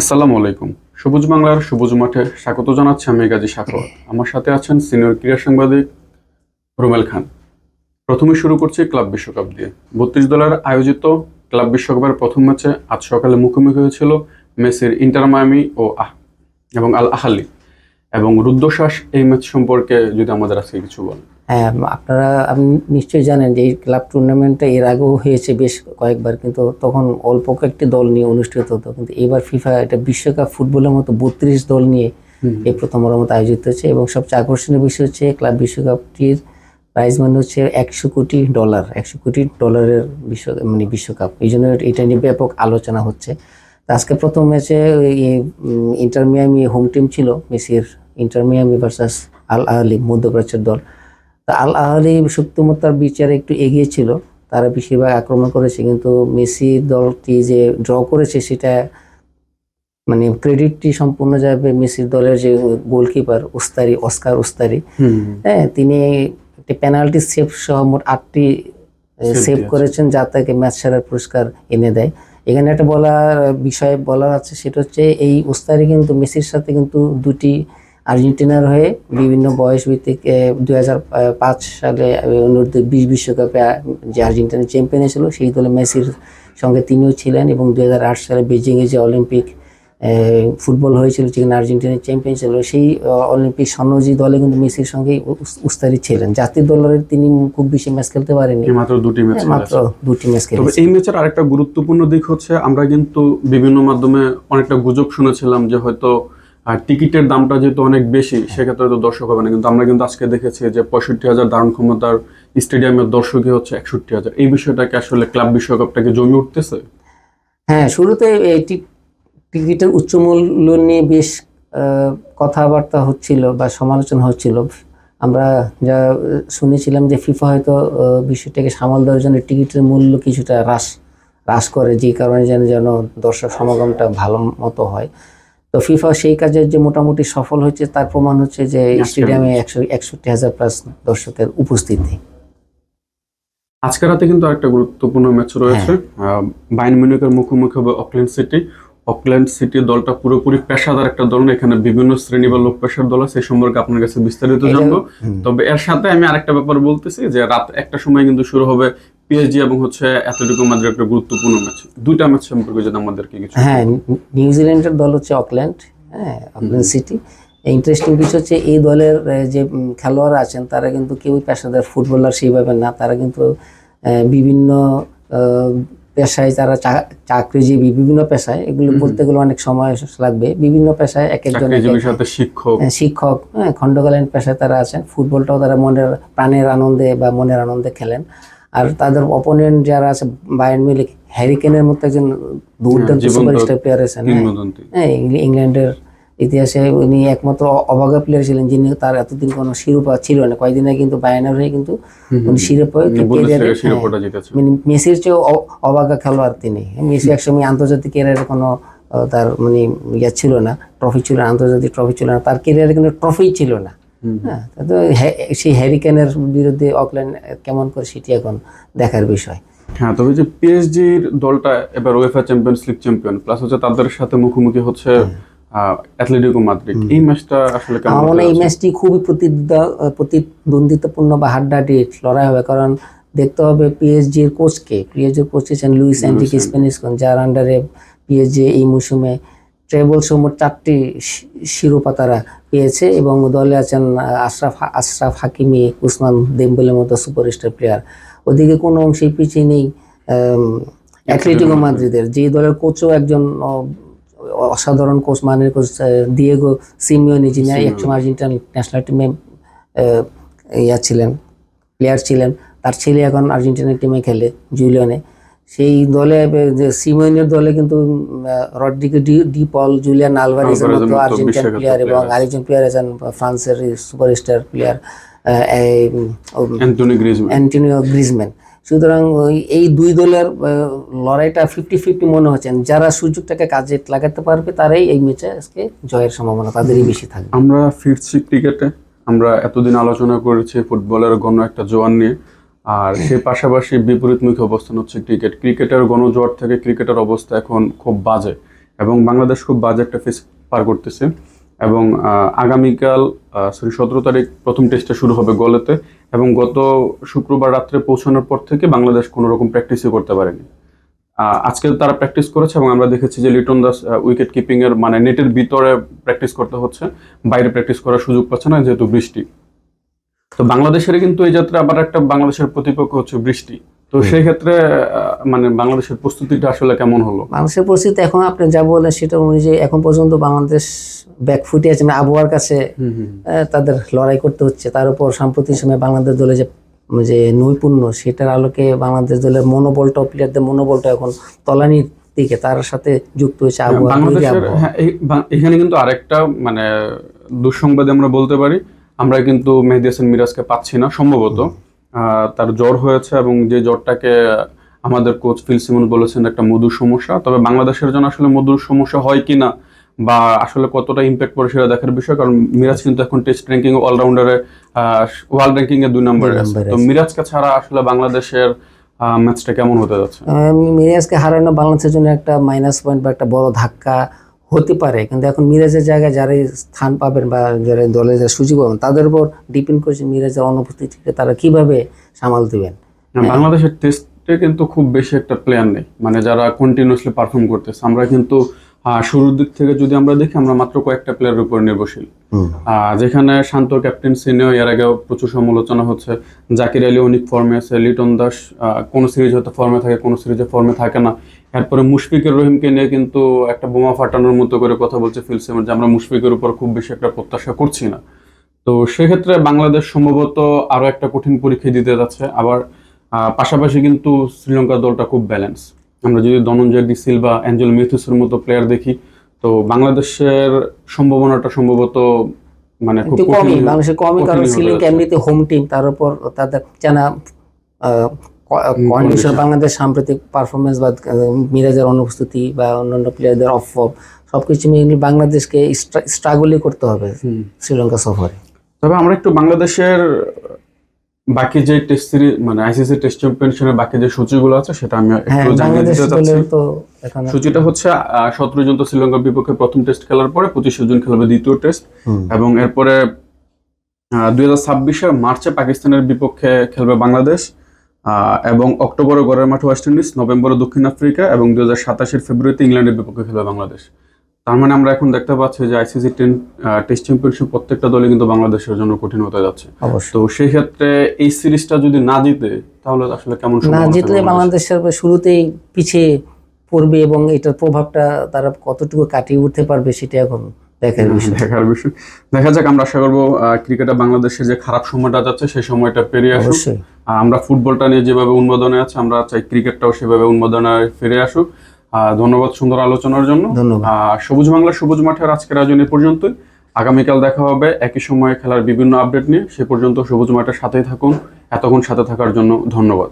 আসসালামু আলাইকুম। সবুজ বাংলার সবুজ মাঠে স্বাগত জানাচ্ছি আমি গাজী সাখাওয়াত আমার সাথে আছেন সিনিয়র ক্রীড়া সাংবাদিক রুমেল খান। প্রথমে শুরু করছি ক্লাব বিশ্বকাপ দিয়ে। বত্রিশ দলের আয়োজিত ক্লাব বিশ্বকাপের প্রথম ম্যাচে আজ সকালে মুখোমুখি হয়েছিল মেসির ইন্টার মায়ামি ও আহ এবং আল আহালি। এবং রুদ্রশ্বাস এই ম্যাচ সম্পর্কে যদি আমাদের আজকে কিছু বলেন। আপনারা আপনি নিশ্চয়ই জানেন যে এই ক্লাব টুর্নামেন্টটা এর আগেও হয়েছে বেশ কয়েকবার কিন্তু তখন অল্প কয়েকটি দল নিয়ে অনুষ্ঠিত হতো কিন্তু এবার ফিফা এটা বিশ্বকাপ ফুটবলের মতো বত্রিশ দল নিয়ে এই প্রথমবার মতো আয়োজিত হচ্ছে এবং সবচেয়ে আকর্ষণীয় বিষয় হচ্ছে ক্লাব বিশ্বকাপটির প্রাইজ মানে হচ্ছে একশো কোটি ডলার একশো কোটি ডলারের বিশ্ব মানে বিশ্বকাপ। এই জন্য এটা নিয়ে ব্যাপক আলোচনা হচ্ছে। তো আজকে প্রথম ম্যাচে ইন্টার মিয়ামি হোম টিম ছিল মেসির ইন্টার মিয়ামি ভার্সাস আল আহলি মধ্যপ্রাচ্যের দল। তা আল আহলি শক্তিমত্তার বিচারে একটু এগিয়ে ছিল। তারা বেশিরভাগ আক্রমণ করেছে কিন্তু মেসি দলটি যে ড্র করেছে সেটা মানে ক্রেডিটটি সম্পূর্ণ যাবে মেসির দলের যে গোলকিপার উস্তারি অস্কার উস্তারি হ্যাঁ তিনি একটি পেনাল্টি সেভ সহ মোট আটটি সেভ করেছেন যা তাকে ম্যাচ সেরার পুরস্কার এনে দেয়। এখানে একটা বলার বিষয় বলার আছে সেটা হচ্ছে এই উস্তারি কিন্তু মেসির সাথে কিন্তু দুটি আর্জেন্টিনার হয়ে বিভিন্ন বয়স ভিত্তিক দুই হাজার পাঁচ সালে অনূর্ধ্ব বিশ বিশ্বকাপে যে আর্জেন্টিনা চ্যাম্পিয়ন ছিল সেই দলে মেসির সঙ্গে তিনিও ছিলেন এবং দু হাজার আট সালে বেজিংয়ে যে অলিম্পিক ফুটবল হয়েছিল যেখানে আর্জেন্টিনার চ্যাম্পিয়ন ছিল সেই অলিম্পিক স্বর্ণজয়ী দলে কিন্তু মেসির সঙ্গেই উস- উস্তারি ছিলেন। জাতীয় দলের তিনি খুব বেশি ম্যাচ খেলতে পারেননি। মাত্র দুটি ম্যাচ মাত্র দুটি ম্যাচ তবে খেলেছেন। এই ম্যাচের আরেকটা গুরুত্বপূর্ণ দিক হচ্ছে আমরা কিন্তু বিভিন্ন মাধ্যমে অনেকটা গুজব শুনেছিলাম যে হয়তো আহ, টিকিটের দামটা যেহেতু অনেক বেশি সেক্ষেত্রে তো দর্শক হবে না। কিন্তু আমরা কিন্তু আজকে দেখেছি যে পঁয়ষট্টি হাজার ধারণ ক্ষমতার স্টেডিয়ামের দর্শকই হচ্ছে একষট্টি হাজার। এই বিষয়টাকে আসলে ক্লাব বিশ্বকাপটাকে জমে উঠতেছে? হ্যাঁ শুরুতে এই টি- টিকিটের উচ্চ মূল্য নিয়ে বেশ কথাবার্তা হচ্ছিল বা সমালোচনা হচ্ছিল। আমরা যা শুনেছিলাম যে ফিফা হয়তো বিষয়টাকে সামাল দেওয়ার জন্য টিকিটের মূল্য কিছুটা হ্রাস হ্রাস করে যে কারণে যেন যেন দর্শক সমাগমটা ভালো মতো হয়। তো ফিফা সেই কাজের যে মোটামুটি সফল হচ্ছে তার প্রমাণ হচ্ছে যে স্টেডিয়ামে একশো একষট্টি হাজার প্লাস দর্শকের উপস্থিতি। আজকে রাতে কিন্তু আরেকটা গুরুত্বপূর্ণ ম্যাচ রয়েছে। আহ, বায়ার্ন মিউনিখের মুখোমুখি হবে অকল্যান্ড সিটি অকল্যান্ড সিটি দলটা পুরোপুরি পেশাদার একটা দল না এখানে বিভিন্ন শ্রেণি বা লোক পেশার দল আছে এই সম্পর্কে আপনার কাছে বিস্তারিত জানব। তবে এর সাথে আমি আরেকটা ব্যাপার বলতেছি যে রাত একটা সময় কিন্তু শুরু হবে পিএসজি এবং হচ্ছে অ্যাথলেটিকো মাদ্রিদ একটা গুরুত্বপূর্ণ ম্যাচ দুইটা ম্যাচ সম্পর্কে যদি আমাদেরকে কিছু হ্যাঁ নিউজিল্যান্ডের দল হচ্ছে অকল্যান্ড হ্যাঁ অকল্যান্ড সিটি। ইন্টারেস্টিং বিষয় হচ্ছে এই দলের যে খেলোয়াড় আছেন তারা কিন্তু কেউই পেশাদার ফুটবলার সেইভাবে না। তারা কিন্তু বিভিন্ন পেশায় তারা চাকরিজীবী বিভিন্ন পেশায় এগুলো বলতে গেলে অনেক সময় লাগবে। বিভিন্ন পেশায় এক একজন শিক্ষক। হ্যাঁ, শিক্ষক হ্যাঁ খণ্ডকালীন পেশায় তারা আছেন। ফুটবলটাও তারা মনের প্রাণের আনন্দে বা মনের আনন্দে খেলেন। আর তাদের অপোনেন্ট যারা আছে বায়ার্ন মিলিক হ্যারিকেনের মতো একজন দুর্দান্ত সুপারস্টার প্লেয়ার আছেন হ্যাঁ। হ্যাঁ ইংল- ইংল্যান্ডের ইতিহাসে উনি একমাত্র অ- প্লেয়ার ছিলেন যিনি তার এতদিন কোনো শিরোপা ছিল না। কয়েকদিন আগে কিন্তু বায়ানের হয়ে কিন্তু উনি শিরোপা মানে মেসির চেয়ে অ- অবাগা খেলোয়াড় তিনি। মেসি একসময় আন্তর্জাতিক ক্যারিয়ারে কোনো তার মানে ইয়ে ছিল না ট্রফি ছিল না আন্তর্জাতিক ট্রফি ছিল না। তার ক্যারিয়ারে কিন্তু ট্রফি ছিল না। হ্যাঁ তো সেই হ্যারিকেনের বিরুদ্ধে অকল্যান্ড কেমন করে সেটি এখন দেখার বিষয়? হ্যাঁ তবে যে পিএসজির দলটা এবার UEFA Champions League champion plus হচ্ছে তাদের সাথে মুখোমুখি হচ্ছে অ্যাথলেটিকো মাদ্রিদ এই ম্যাচটা আসলে কেমন মনে এই ম্যাচটি খুবই প্রতিদ্বন্দ্ব- প্রতিদ্বন্দ্বিতাপূর্ণ বা হাড্ডাহাড্ডি লড়াই হবে কারণ দেখতে হবে পিএসজির কোচকে পিএসজির কোচ হচ্ছেন লুইস অ্যান্ড্রিক স্পেনিস যার আন্ডারে পিএসজি এই মৌসুমে ট্রেবল সময় চারটি শিরোপা তারা পেয়েছে এবং দলে আছেন আশরাফ আশরাফ হাকিমি উসমান দেম্বলের মতো সুপারস্টার প্লেয়ার। ওদিকে কোনো অংশেই পিছিয়ে নেই অ্যাথলেটিকো মাদ্রিদের যে দলের কোচও একজন অসাধারণ কোচ মানের কোচ দিয়েগো সিমিওনি যিনি একসময় আর্জেন্টিনা ন্যাশনাল টিমে ইয়া ছিলেন প্লেয়ার ছিলেন। তার ছেলে এখন আর্জেন্টিনা টিমে খেলে জুলিয়নে। সেই দলে সিমিওনের দলে কিন্তু Rodrigo De De Paul Julian আলভারেজের মতো মতো প্লেয়ার এবং। আরেকজন প্লেয়ার আছেন ফ্রান্সের সুপারস্টার প্লেয়ার অ্যান্টনিও গ্রিজম্যান সুতরাং এই দুই দলের লড়াইটা ফিফটি ফিফটি মনে হচ্ছেন যারা সুযোগটাকে কাজে লাগাতে পারবে তারাই এই ম্যাচে আজকে জয়ের সম্ভাবনা তাদেরই বেশি থাকবে। আমরা ফিরছি ক্রিকেটে। আমরা এতদিন আলোচনা করেছি ফুটবলের গণ একটা জোয়ান নিয়ে। আর সে পাশাপাশি বিপরীতমুখী অবস্থান হচ্ছে ক্রিকেট। ক্রিকেটের গণজোয়ার থেকে ক্রিকেটের অবস্থা এখন খুব বাজে এবং বাংলাদেশ খুব বাজে একটা ফেস পার করতেছে এবং আগামীকাল সরি সতেরো তারিখ প্রথম টেস্টটা শুরু হবে গলেতে এবং গত শুক্রবার রাত্রে পৌঁছানোর পর থেকে বাংলাদেশ কোনো রকম প্র্যাকটিসই করতে পারেনি। আজকে তারা প্র্যাকটিস করেছে এবং আমরা দেখেছি যে লিটন দাস উইকেট কিপিংয়ের মানে নেটের ভিতরে প্র্যাকটিস করতে হচ্ছে, বাইরে প্র্যাকটিস করার সুযোগ পাচ্ছে না যেহেতু বৃষ্টি। তো বাংলাদেশের কিন্তু এই যাত্রা আবার একটা বাংলাদেশের প্রতিপক্ষ হচ্ছে বৃষ্টি। তো সেই ক্ষেত্রে মানে বাংলাদেশের প্রস্তুতিটা আসলে কেমন হলো? বাংলাদেশের পরিস্থিতি এখন আপনি যা বললেন সেটা অনুযায়ী এখন পর্যন্ত বাংলাদেশ ব্যাকফুটে আছে মানে আবহাওয়ার কাছে তাদের লড়াই করতে হচ্ছে। তার উপর সাম্প্রতিক সময়ে বাংলাদেশ দলে যে যে নৈপুণ্য সেটার আলোকে বাংলাদেশ দলের মনোবলটাও প্লেয়ারদের মনোবলটা এখন তলানির দিকে তার সাথে যুক্ত হয়েছে আবহাওয়া। হ্যাঁ, এখানে কিন্তু আরেকটা মানে দুঃসংবাদে আমরা বলতে পারি আমরা কিন্তু মেহেদি হাসান মিরাজকে পাচ্ছি না সম্ভবত। তার জ্বর হয়েছে এবং যে জ্বরটাকে আমাদের কোচ ফিল সিমন বলেছেন একটা মধুর সমস্যা তবে বাংলাদেশের জন্য আসলে মধুর সমস্যা হয় কিনা বা আসলে কতটা ইম্প্যাক্ট পড়ে সেটা দেখার বিষয় কারণ মিরাজ কিন্তু এখন টেস্ট র্যাঙ্কিং অলরাউন্ডারে ওয়ার্ল্ড র্যাঙ্কিং এ দুই নম্বরে আছে। তো মিরাজকে ছাড়া আসলে বাংলাদেশের ম্যাচটা কেমন হতে যাচ্ছে? মিরাজকে হারানো বাংলাদেশের জন্য একটা মাইনাস পয়েন্ট বা একটা বড় ধাক্কা হতে পারে। কিন্তু এখন মিরাজের জায়গায় যারা স্থান পাবেন বা যারা দলে যারা সুযোগ পাবেন, তাদের উপর ডিপেন্ড করছে মিরাজের অনুপস্থিতিকে তারা কীভাবে সামাল দেবেন। বাংলাদেশের টেস্টে কিন্তু খুব বেশি একটা প্লেয়ার নেই। মানে যারা কন্টিনিউসলি পারফর্ম করতেছে, আমরা কিন্তু শুরুর দিক থেকে যদি আমরা দেখি, আমরা মাত্র কয়েকটা প্লেয়ারের উপর নির্ভরশীল। যেখানে শান্ত ক্যাপ্টেন নিয়েও এর আগে প্রচুর সমালোচনা হচ্ছে। জাকির আলী অনেক ফর্মে আছে, লিটন দাস কোনো সিরিজ হয়তো ফর্মে থাকে, কোনো সিরিজে ফর্মে থাকে না। এরপরে মুশফিকুর রহিমকে নিয়ে কিন্তু একটা বোমা ফাটানোর মতো করে কথা বলছে ফিলসেমের যে আমরা মুশফিকের উপর খুব বেশি একটা প্রত্যাশা করছি না। তো সেক্ষেত্রে বাংলাদেশ সম্ভবত আরও একটা কঠিন পরীক্ষা দিতে যাচ্ছে। আবার পাশাপাশি কিন্তু শ্রীলঙ্কার দলটা খুব ব্যালেন্স আমরা যদি ধনঞ্জয় ডি সিলভা, অ্যাঞ্জেল মিথুসের মতো প্লেয়ার দেখি তো বাংলাদেশের সম্ভাবনাটা সম্ভবত মানে খুব কমই কঠিন বাংলাদেশের কমই কারণ শ্রীলঙ্কা এমনিতে হোম টিম তার উপর তাদের জানা কন্ডিশন বাংলাদেশ সাম্প্রতিক পারফরমেন্স বা মিরাজের অনুপস্থিতি বা অন্যান্য প্লেয়ারদের অফ সবকিছু মিলিয়ে বাংলাদেশকে স্ট্রাগলই করতে হবে শ্রীলঙ্কা সফরে তবে আমরা একটু বাংলাদেশের বাকি যে টেস্ট সিরিজ মানে আইসিসি টেস্ট চ্যাম্পিয়নশিপের বাকি যে সূচিগুলো আছে সেটা আমি হ্যাঁ একটু জানিয়ে দিতে চাচ্ছি। দলের তো এখন সূচিটা হচ্ছে সতেরো জন তো শ্রীলঙ্কার বিপক্ষে প্রথম টেস্ট খেলার পরে পঁচিশে জুন খেলবে দ্বিতীয় টেস্ট এবং এরপরে দুই হাজার ছাব্বিশে মার্চে পাকিস্তানের বিপক্ষে খেলবে বাংলাদেশ আহ, এবং অক্টোবরে গড়ের মাঠে ওয়েস্ট ইন্ডিজ নভেম্বরে দক্ষিণ আফ্রিকা এবং দুই হাজার সাতাশের ফেব্রুয়ারিতে ইংল্যান্ডের বিপক্ষে খেলবে বাংলাদেশ। তার মানে আমরা এখন দেখতে পাচ্ছি যে আইসিসি টেন টেস্ট চ্যাম্পিয়নশিপ প্রত্যেকটা দলই কিন্তু বাংলাদেশের জন্য কঠিন হতে যাচ্ছে। তো সেই ক্ষেত্রে এই সিরিজটা যদি না জিতে তাহলে আসলে কেমন না জিতলে বাংলাদেশের? বাংলাদেশের শুরুতেই পিছিয়ে পড়বে এবং এটার প্রভাবটা তারা কতটুকু কাটিয়ে উঠতে পারবে সেটা এখন দেখার বিষয়। দেখার বিষয়। দেখা যাক আমরা আশা করব ক্রিকেটে বাংলাদেশে যে খারাপ সময়টা যাচ্ছে সেই সময়টা পেরিয়ে আসুক। আমরা ফুটবলটা নিয়ে যেভাবে উন্মাদনে আছে আমরা চাই ক্রিকেটটাও সেভাবে উন্মাদনে ফিরে আসুক। ধন্যবাদ সুন্দর আলোচনার জন্য। সবুজ বাংলা সবুজ মাঠের আজকের আয়োজন এ পর্যন্তই। আগামীকাল দেখা হবে একই সময়ে খেলার বিভিন্ন আপডেট নিয়ে। সে পর্যন্ত সবুজ মাঠের সাথেই থাকুন। এতক্ষণ সাথে থাকার জন্য ধন্যবাদ।